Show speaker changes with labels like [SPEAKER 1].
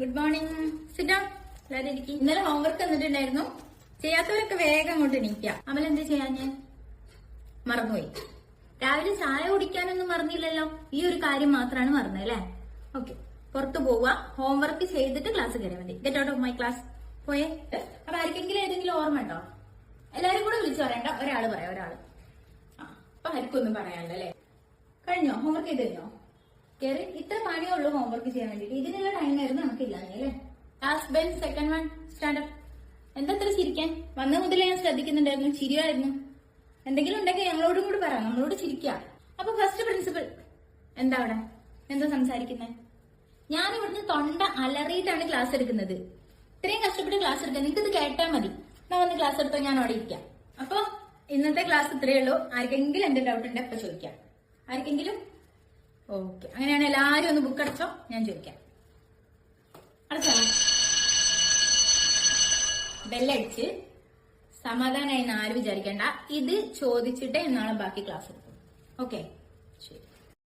[SPEAKER 1] Good morning സിഡാം എല്ലാവരും ഇരിക്കും. ഇന്നലെ ഹോംവർക്ക് തന്നിട്ടുണ്ടായിരുന്നു ചെയ്യാത്തവരൊക്കെ വേഗം അങ്ങോട്ട് എണീക്കാം. അമൽ ചെയ്യാൻ? ഞാൻ മറന്നുപോയി. രാവിലെ ചായ കുടിക്കാനൊന്നും മറന്നില്ലല്ലോ. ഈ ഒരു കാര്യം മാത്രമാണ് മറന്നത് അല്ലേ? ഓക്കെ പുറത്തു പോവുക ഹോംവർക്ക് ചെയ്തിട്ട് ക്ലാസ് കയറിയാൽ മതി. Get out of my class പോയേ. അപ്പൊ ആർക്കെങ്കിലും ഏതെങ്കിലും ഓർമ്മ ഉണ്ടോ? എല്ലാരും കൂടെ വിളിച്ചു പറയണ്ട ഒരാൾ പറയാം ഒരാൾ. അപ്പൊ ആർക്കൊന്നും പറയാനല്ലേ കഴിഞ്ഞോ? ഹോംവർക്ക് ചെയ്ത് കഴിഞ്ഞോ കേറി. ഇത്ര പണിയേ ഉള്ളൂ ഹോംവർക്ക് ചെയ്യാൻ വേണ്ടിട്ട് ഇതിനുള്ള ആയിരുന്നു നമുക്കില്ല അല്ലേ സെക്കൻഡ് വൺ സ്റ്റാൻഡപ്പ് എന്താ അത്ര ചിരിക്കാൻ? വന്ന മുതലേ ഞാൻ ശ്രദ്ധിക്കുന്നുണ്ടായിരുന്നു ചിരിയായിരുന്നു. എന്തെങ്കിലും ഉണ്ടെങ്കിൽ ഞങ്ങളോടും കൂടി പറ നമ്മളോട് ചിരിക്കുക അപ്പൊ ഫസ്റ്റ് പ്രിൻസിപ്പൽ എന്താ അവിടെ? എന്താ സംസാരിക്കുന്നത് ഞാൻ ഇവിടുന്ന് തൊണ്ട അലറിയിട്ടാണ് ക്ലാസ് എടുക്കുന്നത്. ഇത്രയും കഷ്ടപ്പെട്ട് ക്ലാസ് എടുക്കാൻ നിങ്ങൾക്ക് ഇത് കേട്ടാൽ മതി. ഞാൻ വന്ന് ക്ലാസ് എടുത്തോ ഞാൻ അവിടെ ഇരിക്കാം. അപ്പൊ ഇന്നത്തെ ക്ലാസ് ഇത്രയേ ഉള്ളൂ. ആർക്കെങ്കിലും എന്റെ ഡൗട്ട് ഉണ്ടെങ്കിൽ അപ്പൊ ചോദിക്കാം. ആർക്കെങ്കിലും? ഓക്കെ അങ്ങനെയാണ് എല്ലാരും ഒന്ന് ബുക്ക് അടച്ചോ? ഞാൻ ചോദിക്കാം അടച്ചോ ബെല്ലടിച്ച് സമാധാനമായി ആരും വിചാരിക്കേണ്ട. ഇത് ചോദിച്ചിട്ടേ എന്നാണ് ബാക്കി ക്ലാസ് എടുക്കും ഓക്കെ ശരി.